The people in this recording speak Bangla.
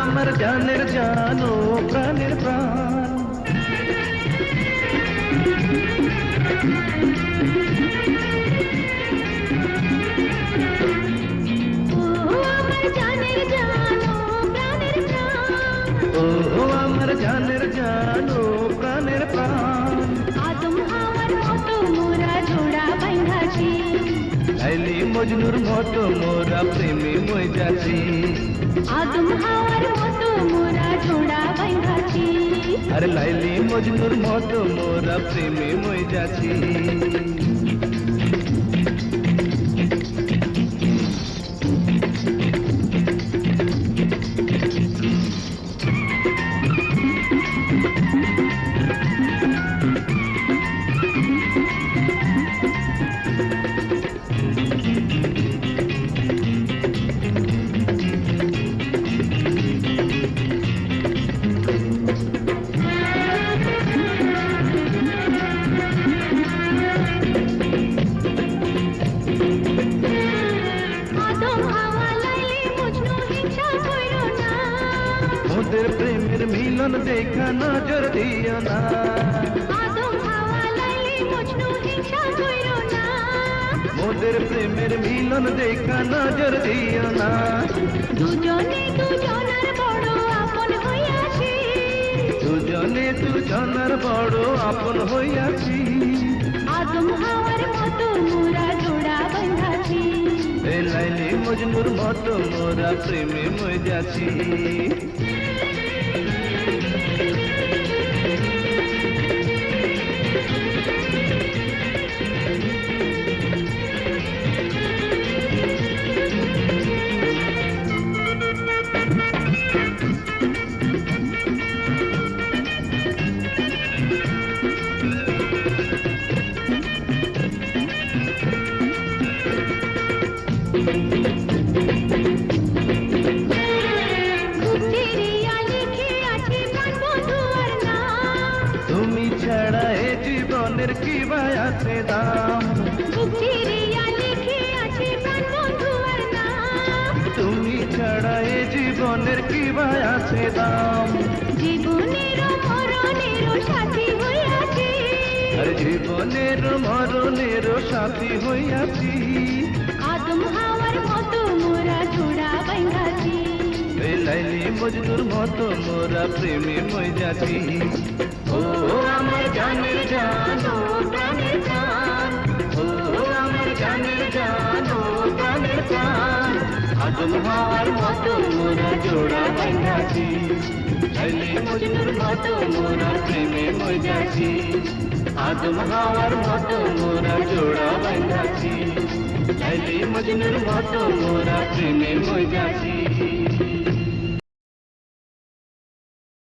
আমার জানের জানো প্রাণের প্রাণ। ও আমার জানের জানো প্রাণের প্রাণ। মজনুর মতো মোরা প্রেমে মই যাচ্ছি আদম হাওয়ার মতো মোরা ঝোড়া বাইন্ধাছি আর লাইলি মজনুর মতো মোরা প্রেমে মই যাচ্ছি ওদের প্রেমের মিলন দেখা নজর দিও না। ওদের প্রেমের মিলন দেখা নজর দিও না। দুজনে দুজনার বড় আপন হইয়াছি। দুজনে দুজনার বড় আপন হইয়াছি। আদম হাওয়ার মতো মোরা জোড়া বাঁধাছি। এ লাইলি মজনুর মতো মোরা প্রেমে মই তুমি ছাড়া এ জীবনের কি আছে দাম? তুমি ছাড়া এ জীবনের কি আছে দাম? জীবনের মরণের সাথী হইয়াছি জীবনের মরণের সাথী হইয়াছি। আদম হাওয়ার মতো মোরা জোড়া বাঁধাছি এ লাইলি মজনুর মতো মোরা প্রেমে যাচ্ছি ও আমার আদম হওয়ার মতো মোরা জোড়া বাঁধাছি লাইলি মজনুর মতো মোরা প্রেমে মজাছি। আদম হওয়ার মতো মোরা জোড়া বাঁধাছি লাইলি মজনুর মতো মোরা প্রেমে যাচ্ছি